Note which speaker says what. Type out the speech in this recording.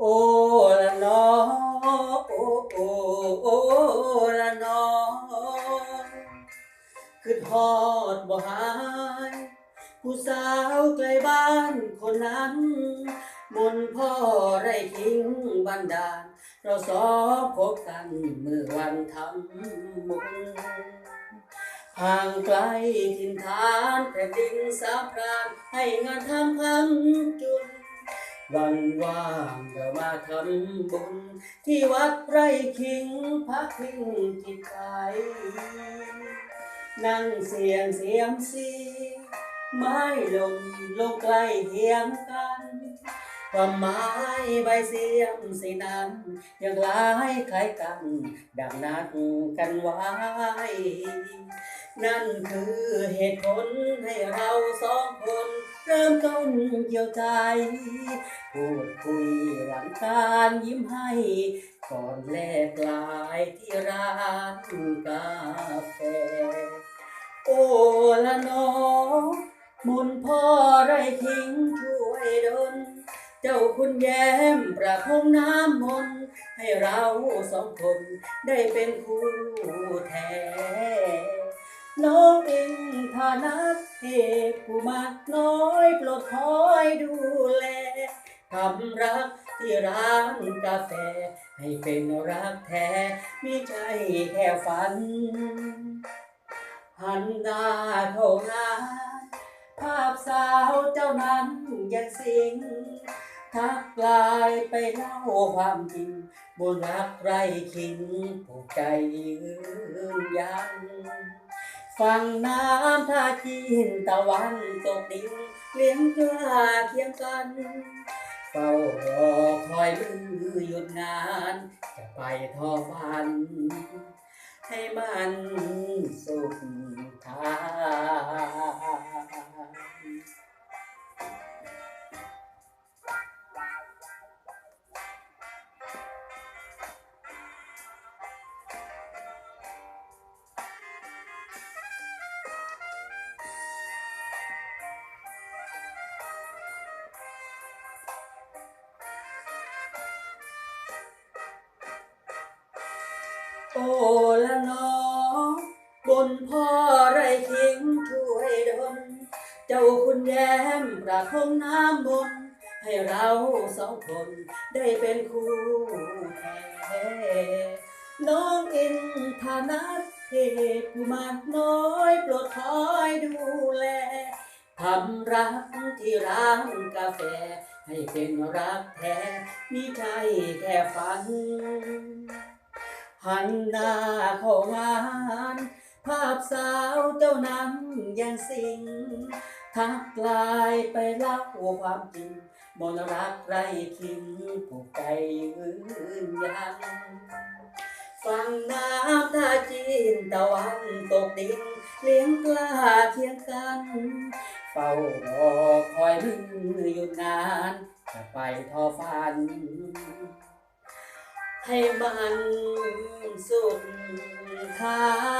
Speaker 1: โอ้โอ้ละนองคือทอดบ่หายผู้สาวไกลบ้านคนนั้น มนพ่อไรทิ้งบันดาล เราสองพบกันเมื่อวันทำบุญห่างไกลถิ่นฐานแผ่นดินสาพรานให้งานทำพังจุน วันว่างเรามาทำบุญ ที่วัดไร่คิงพักพิงจิตใจนั่งเสียงเสียงสีไม้ลมลงใกล้เทียงกันความหมายใบเสียงสีนั้นยังหลายคล้ายกัน ดังนัดกันไว้ นั่นคือเหตุผลให้เราสองคน ริ่มต้นเกี่ยวใจ พูดคุยหลังการยิ้มให้ ก่อนแลกลายที่ร้านกาแฟ โอ้ละน้องมุนพ่อไรทิ้งช่วยดลเจ้าคุณแย้มประพรมน้ำมนต์ให้เราสองคนได้เป็นคู่แท้น้องเองฐานะ เทพผู้มากน้อยโปรดคอยดูแลทำรักที่ร้านกาแฟ ให้เป็นรักแท้มีใจแค่ฝัน หันหน้าเข้างานภาพสาวเจ้านั้นยังสิงทักลายไปเล่าความจริงบนรักไรคิงผูกใจยืนยัน ฟังน้ำท่าจีนตะวันตกดินเลี้ยงกล้าเคียงกันเฝ้ารอคอยลือหยุดงาน จะไปทอฟัน ให้มันสุขทาง โอ้ละน้องบนพ่อไรทิ้งช่วยดลเจ้าคุณแย้มประพรมน้ำมนให้เราสองคนได้เป็นคู่แท้น้องอ็นฐานะเทพผู้มากน้อยโปรดคอยดูแลทำรักที่ร้านกาแฟ ให้เป็นรักแท้มีใจแค่ฝัน หันหน้าเข้างานภาพสาวเจ้านั้นยังสิงทักไลายไปเล่าความจริงมนรักไรคิงผูกใจยืนยันฟังน้ำท่าจีนตะวันตกดินเลี้ยงกล้าเคียงกันเฝ้ารอคอยมือหยุดงานจะไปทอฟัน ให้มัน สุดขา